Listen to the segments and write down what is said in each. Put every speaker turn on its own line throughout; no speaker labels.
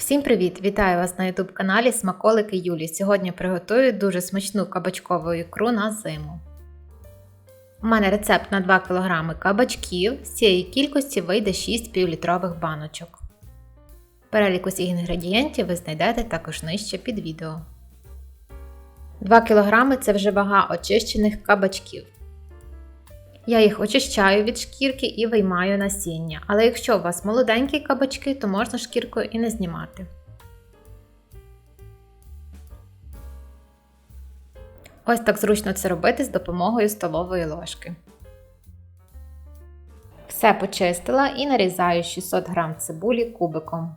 Всім привіт! Вітаю вас на YouTube каналі Смаколики Юлі. Сьогодні приготую дуже смачну кабачкову ікру на зиму. У мене рецепт на 2 кг кабачків. З цієї кількості вийде 6 півлітрових баночок. Перелік усіх інгредієнтів ви знайдете також нижче під відео. 2 кг це вже вага очищених кабачків. Я їх очищаю від шкірки і виймаю насіння, але якщо у вас молоденькі кабачки, то можна шкіркою і не знімати. Ось так зручно це робити з допомогою столової ложки. Все почистила і нарізаю 600 г цибулі кубиком.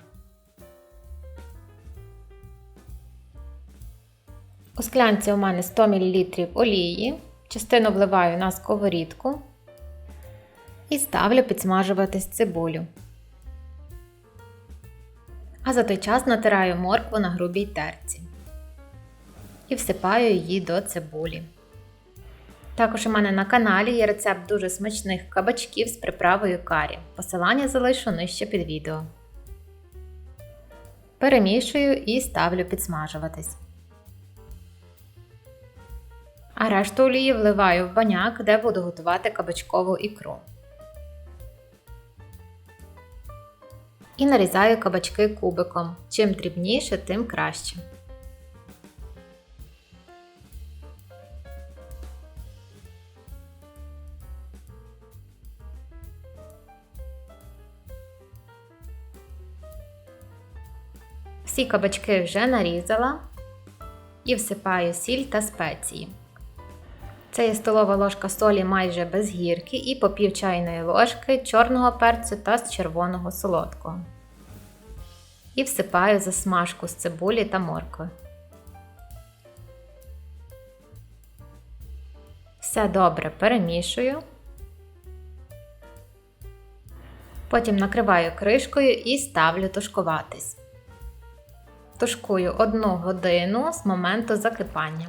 У склянці у мене 100 мл олії. Частину вливаю на сковорідку і ставлю підсмажуватись цибулю. А за той час натираю моркву на грубій терці і всипаю її до цибулі. Також у мене на каналі є рецепт дуже смачних кабачків з приправою карі. Посилання залишу нижче під відео. Перемішую і ставлю підсмажуватись. А решту олії вливаю в баняк, де буду готувати кабачкову ікру. І нарізаю кабачки кубиком. Чим дрібніше, тим краще. Всі кабачки вже нарізала і всипаю сіль та спеції. Це є столова ложка солі майже без гірки і по пів чайної ложки чорного перцю та з червоного солодкого. І всипаю засмажку з цибулі та моркви. Все добре перемішую. Потім накриваю кришкою і ставлю тушкуватись. Тушкую 1 годину з моменту закипання.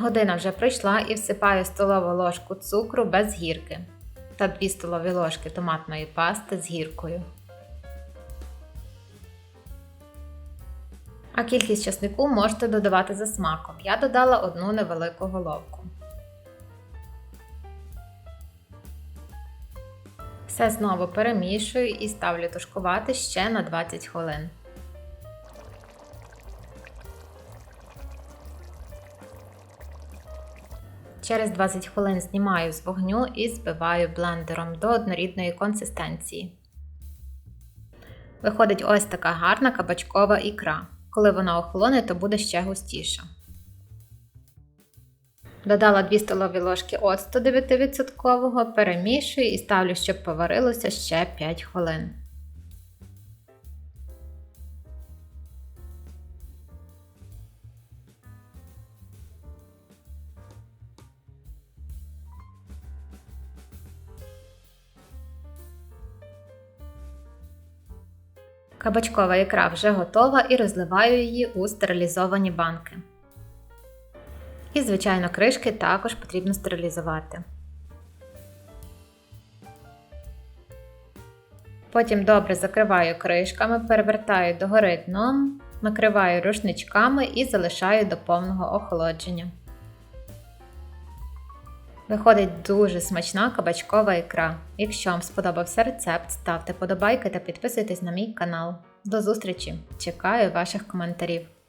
Година вже пройшла і всипаю столову ложку цукру без гірки та 2 столові ложки томатної пасти з гіркою. А кількість часнику можете додавати за смаком. Я додала одну невелику головку. Все знову перемішую і ставлю тушкувати ще на 20 хвилин. Через 20 хвилин знімаю з вогню і збиваю блендером до однорідної консистенції. Виходить ось така гарна кабачкова ікра. Коли вона охолоне, то буде ще густіша. Додала 2 столові ложки оцту 9%, перемішую і ставлю, щоб поварилося ще 5 хвилин. Кабачкова ікра вже готова і розливаю її у стерилізовані банки. І, звичайно, кришки також потрібно стерилізувати. Потім добре закриваю кришками, перевертаю догори дном, накриваю рушничками і залишаю до повного охолодження. Виходить дуже смачна кабачкова ікра. Якщо вам сподобався рецепт, ставте подобайки та підписуйтесь на мій канал. До зустрічі! Чекаю ваших коментарів.